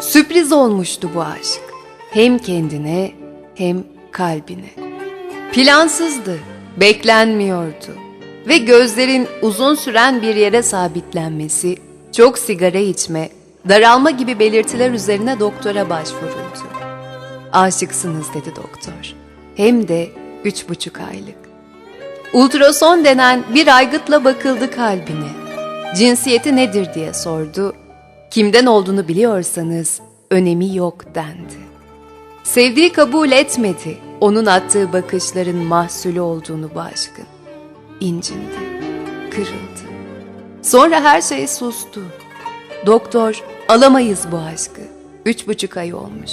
Sürpriz olmuştu bu aşk. Hem kendine hem kalbine. Plansızdı, beklenmiyordu. Ve gözlerin uzun süren bir yere sabitlenmesi, çok sigara içme, daralma gibi belirtiler üzerine doktora başvuruldu. Aşıksınız dedi doktor. Hem de üç buçuk aylık. Ultrason denen bir aygıtla bakıldı kalbine. Cinsiyeti nedir diye sordu. Kimden olduğunu biliyorsanız önemi yok dendi. Sevdiği kabul etmedi. Onun attığı bakışların mahsulü olduğunu bu aşkın. İncindi, kırıldı. Sonra her şey sustu. Doktor, alamayız bu aşkı. Üç buçuk ay olmuş.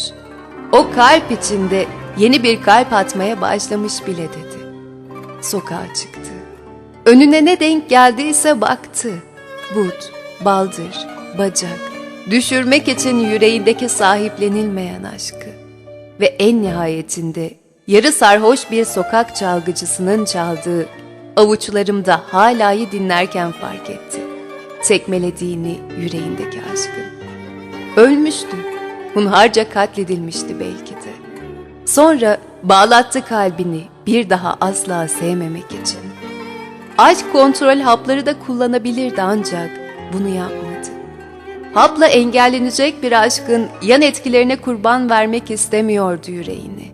O kalp içinde yeni bir kalp atmaya başlamış bile dedi. Sokağa çıktı. Önüne ne denk geldiyse baktı. But, baldır, bacak. Düşürmek için yüreğindeki sahiplenilmeyen aşkı. Ve en nihayetinde yarı sarhoş bir sokak çalgıcısının çaldığı avuçlarımda halayı dinlerken fark etti. Tekmelediğini yüreğindeki aşkın. Ölmüştü. Hunharca katledilmişti belki de. Sonra bağlattı kalbini bir daha asla sevmemek için. Aşk kontrol hapları da kullanabilirdi ancak bunu yapmadı. Hapla engellenecek bir aşkın yan etkilerine kurban vermek istemiyordu yüreğini.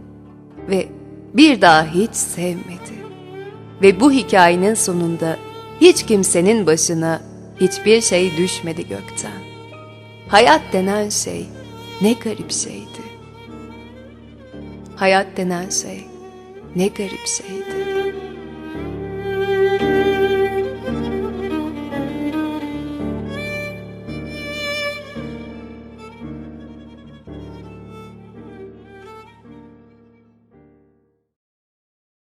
Ve bir daha hiç sevmedi. Ve bu hikayenin sonunda hiç kimsenin başına hiçbir şey düşmedi gökten. Hayat denen şey ne garip şeydi. Hayat denen şey ne garip şeydi.